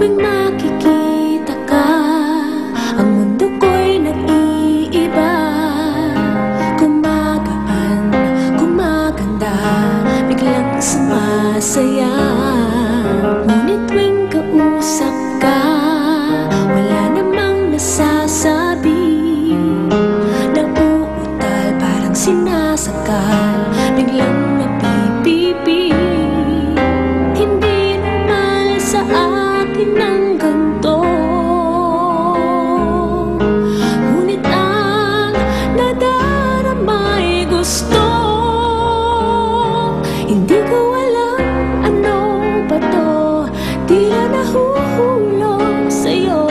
tuwing nakikita ka Ang mundo ko'y nag-iiba. Kumagaan, kumaganda Biglang sumasaya. Ngunit tuwing kausap ka Wala namang nasasabi Nauutal, parang sinasakal. gusto. Hindi ko alam ano ba to. Tila nahuhulog sa'yo.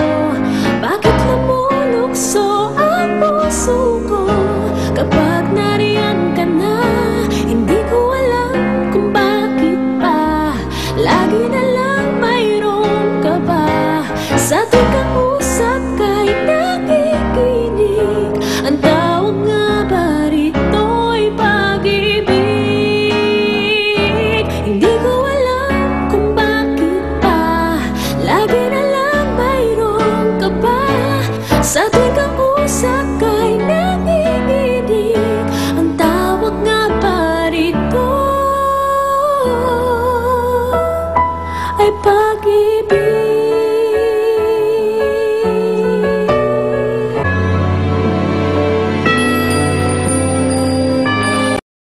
Bakit namulukso ang puso ko? Kapag nariyan ka na Hindi ko alam kung bakit pa. Lagi na lang mayroon ka pa Sa tingkang